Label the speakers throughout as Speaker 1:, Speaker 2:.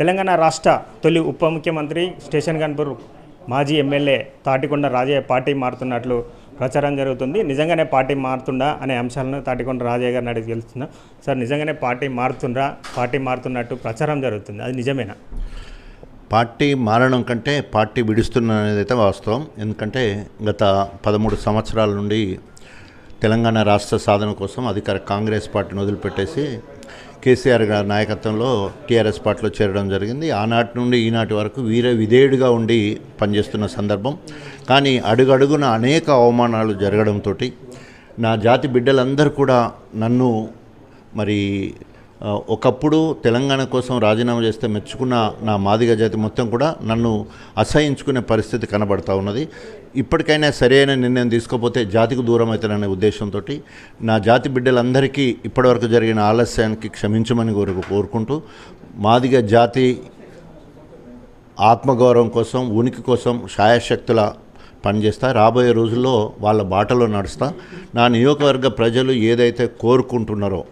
Speaker 1: తెలంగాణ రాష్ట్ర తొలి ఉప ముఖ్యమంత్రి స్టేషన్ గన్పూర్ మాజీ ఎమ్మెల్యే తాటికొండ రాజయ్య పార్టీ మారుతున్నట్లు ప్రచారం జరుగుతుంది. నిజంగానే పార్టీ మారుతుండా అనే అంశాలను తాటికొండ రాజయ్య గారిని అడిగి తెలుస్తున్నా. సార్ నిజంగానే పార్టీ మారుతుండ్రా పార్టీ మారుతున్నట్టు ప్రచారం జరుగుతుంది. అది నిజమేనా?
Speaker 2: పార్టీ మారడం కంటే పార్టీ విడుస్తున్న అనేది అయితే వాస్తవం. ఎందుకంటే గత పదమూడు సంవత్సరాల నుండి తెలంగాణ రాష్ట్ర సాధన కోసం అధికార కాంగ్రెస్ పార్టీని వదిలిపెట్టేసి కేసీఆర్ గారి నాయకత్వంలో టీఆర్ఎస్ పార్టీలో చేరడం జరిగింది. ఆనాటి నుండి ఈనాటి వరకు వీర విధేయుడిగా ఉండి పనిచేస్తున్న సందర్భం. కానీ అడుగడుగున అనేక అవమానాలు జరగడంతో నా జాతి బిడ్డలందరూ కూడా నన్ను మరి ఒకప్పుడు తెలంగాణ కోసం రాజీనామా చేస్తే మెచ్చుకున్న నా మాదిగ జాతి మొత్తం కూడా నన్ను అసహించుకునే పరిస్థితి కనబడతా ఉన్నది. ఇప్పటికైనా సరైన నిర్ణయం తీసుకోకపోతే జాతికి దూరం అవుతాననే ఉద్దేశంతో నా జాతి బిడ్డలందరికీ ఇప్పటివరకు జరిగిన ఆలస్యానికి క్షమించమని కోరు కోరుకుంటూ మాదిగ జాతి ఆత్మగౌరవం కోసం ఉనికి కోసం శాయశక్తుల పనిచేస్తా రాబోయే రోజుల్లో వాళ్ళ బాటలో నడుస్తా. నా నియోజకవర్గ ప్రజలు ఏదైతే కోరుకుంటున్నారో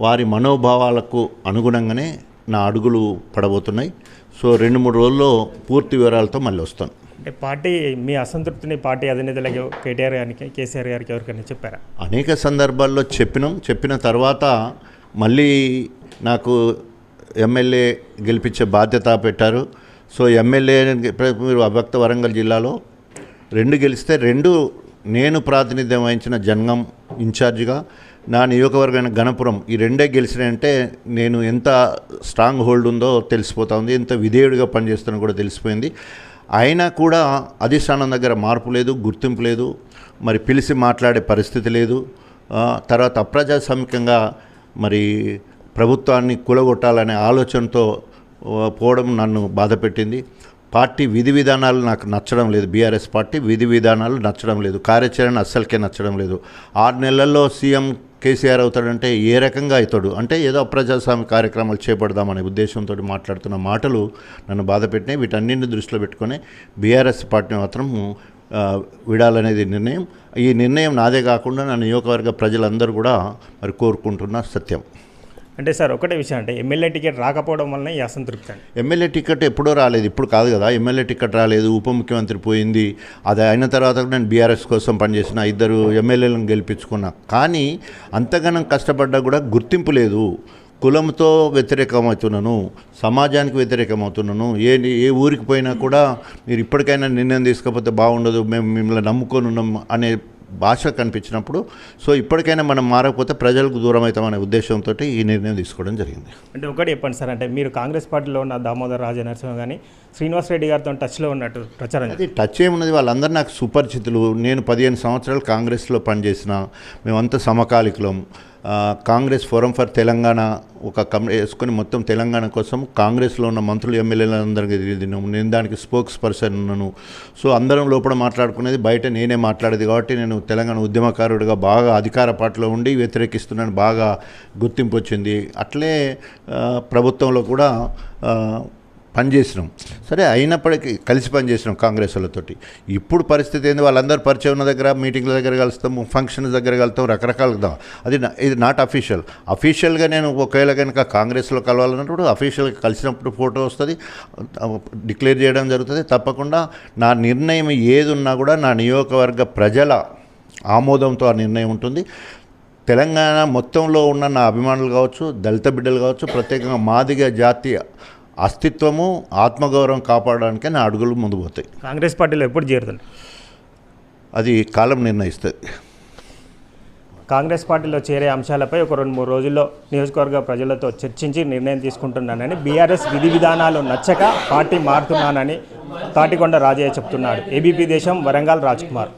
Speaker 2: వారి మనోభావాలకు అనుగుణంగానే నా అడుగులు పడబోతున్నాయి. సో రెండు మూడు రోజుల్లో పూర్తి వివరాలతో మళ్ళీ వస్తాను.
Speaker 1: అంటే పార్టీ మీ అసంతృప్తిని పార్టీ అధినేతలకు కేటీఆర్ గారికి కేసీఆర్ గారికి ఎవరికైనా చెప్పారా?
Speaker 2: అనేక సందర్భాల్లో చెప్పినాం. చెప్పిన తర్వాత మళ్ళీ నాకు ఎమ్మెల్యే గెలిపించే బాధ్యత పెట్టారు. సో ఎమ్మెల్యే మీరు అభక్త వరంగల్ జిల్లాలో రెండు గెలిస్తే రెండు నేను ప్రాతినిధ్యం వహించిన జంగం ఇన్ఛార్జిగా నా నియోజకవర్గమైన గణపురం ఈ రెండే గెలిచినాయంటే నేను ఎంత స్ట్రాంగ్ హోల్డ్ ఉందో తెలిసిపోతా ఉంది ఎంత విధేయుడిగా పనిచేస్తున్నా కూడా తెలిసిపోయింది. అయినా కూడా అధిష్టానం దగ్గర మార్పు లేదు గుర్తింపు లేదు మరి పిలిచి మాట్లాడే పరిస్థితి లేదు. తర్వాత అప్రజాస్వామికంగా మరి ప్రభుత్వాన్ని కూలగొట్టాలనే ఆలోచనతో పోవడం నన్ను బాధపెట్టింది. పార్టీ విధి విధానాలు నాకు నచ్చడం లేదు. బీఆర్ఎస్ పార్టీ విధి విధానాలు నచ్చడం లేదు. కార్యాచరణ అస్సలకే నచ్చడం లేదు. ఆరు నెలల్లో సీఎం కేసీఆర్ అవుతాడంటే ఏ రకంగా అవుతాడు? అంటే ఏదో ప్రజాస్వామ్య కార్యక్రమాలు చేపడదామనే ఉద్దేశంతో మాట్లాడుతున్న మాటలు నన్ను బాధపెట్టినాయి వీటన్నింటిని దృష్టిలో పెట్టుకొని బీఆర్ఎస్ పార్టీ మాత్రం విడాలనేది నిర్ణయం. ఈ నిర్ణయం నాదే కాకుండా నా నియోజకవర్గ ప్రజలందరూ కూడా మరి కోరుకుంటున్న సత్యం.
Speaker 1: అంటే సార్ ఒకటే విషయం అంటే ఎమ్మెల్యే టికెట్ రాకపోవడం వలన ఈ అసంతృప్తి అండి.
Speaker 2: ఎమ్మెల్యే టికెట్ ఎప్పుడో రాలేదు ఇప్పుడు కాదు కదా. ఎమ్మెల్యే టికెట్ రాలేదు ఉప ముఖ్యమంత్రి పోయింది అది అయిన తర్వాత కూడా నేను బీఆర్ఎస్ కోసం పనిచేసిన ఇద్దరు ఎమ్మెల్యేలను గెలిపించుకున్నా. కానీ అంతగానం కష్టపడ్డా కూడా గుర్తింపు లేదు. కులంతో వ్యతిరేకమవుతున్నాను సమాజానికి వ్యతిరేకమవుతున్నాను ఏ ఏ ఊరికి పోయినా కూడా మీరు ఇప్పటికైనా నిర్ణయం తీసుకోకపోతే బాగుండదు మేము మిమ్మల్ని నమ్ముకొని ఉన్నాం అనే భాష కనిపించినప్పుడు సో ఇప్పటికైనా మనం మారకపోతే ప్రజలకు దూరం అవుతామనే ఉద్దేశంతో ఈ నిర్ణయం తీసుకోవడం జరిగింది.
Speaker 1: అంటే ఒకటి చెప్పండి సార్ అంటే మీరు కాంగ్రెస్ పార్టీలో ఉన్న దామోదర్ రాజ నరసింహ కానీ శ్రీనివాస్ రెడ్డి గారితో టచ్లో ఉన్నట్టు ప్రచారం
Speaker 2: అది టచ్ ఏమున్నది? వాళ్ళందరూ నాకు సుపరిచితులు నేను పదిహేను సంవత్సరాలు కాంగ్రెస్లో పనిచేసిన మేమంతా సమకాలికులం. కాంగ్రెస్ ఫోరం ఫర్ తెలంగాణ ఒక కమిటీ వేసుకొని మొత్తం తెలంగాణ కోసం కాంగ్రెస్లో ఉన్న మంత్రులు ఎమ్మెల్యేలందరికీ తిరిగినాము. నేను దానికి స్పోక్స్ పర్సన్ ఉన్నాను. సో అందరం లోపల మాట్లాడుకునేది బయట నేనే మాట్లాడేది కాబట్టి నేను తెలంగాణ ఉద్యమకారుడిగా బాగా అధికార పాటలో ఉండి వ్యతిరేకిస్తున్నాను బాగా గుర్తింపు వచ్చింది. అట్లే ప్రభుత్వంలో కూడా పనిచేసినాం. సరే అయినప్పటికీ కలిసి పనిచేసినాం కాంగ్రెస్ వాళ్ళతోటి. ఇప్పుడు పరిస్థితి ఏంది? వాళ్ళందరూ పరిచయం ఉన్న దగ్గర మీటింగ్ల దగ్గర కలుస్తాము ఫంక్షన్ దగ్గర కలుస్తాం రకరకాలుగా అది ఇది నాట్ అఫీషియల్. అఫీషియల్గా నేను ఒకవేళ కనుక కాంగ్రెస్లో కలవాలన్నప్పుడు అఫీషియల్గా కలిసినప్పుడు ఫోటో వస్తుంది. డిక్లేర్ చేయడం జరుగుతుంది. తప్పకుండా నా నిర్ణయం ఏది ఉన్నా కూడా నా నియోజకవర్గ ప్రజల ఆమోదంతో ఆ నిర్ణయం ఉంటుంది. తెలంగాణ మొత్తంలో ఉన్న నా అభిమానులు కావచ్చు దళిత బిడ్డలు కావచ్చు ప్రత్యేకంగా మాదిగ జాతీయ అస్తిత్వము ఆత్మగౌరవం కాపాడడానికే నా అడుగులు ముందు పోతాయి.
Speaker 1: కాంగ్రెస్ పార్టీలో ఎప్పుడు చేరుతుంది
Speaker 2: అది కాలం నిర్ణయిస్తుంది.
Speaker 1: కాంగ్రెస్ పార్టీలో చేరే అంశాలపై ఒక రెండు మూడు రోజుల్లో నియోజకవర్గ ప్రజలతో చర్చించి నిర్ణయం తీసుకుంటున్నానని బీఆర్ఎస్ విధి విధానాలు నచ్చక పార్టీ మారుతున్నానని తాటికొండ రాజయ్య చెప్తున్నాడు. ఏబీపీ దేశం వరంగల్ రాజ్ కుమార్.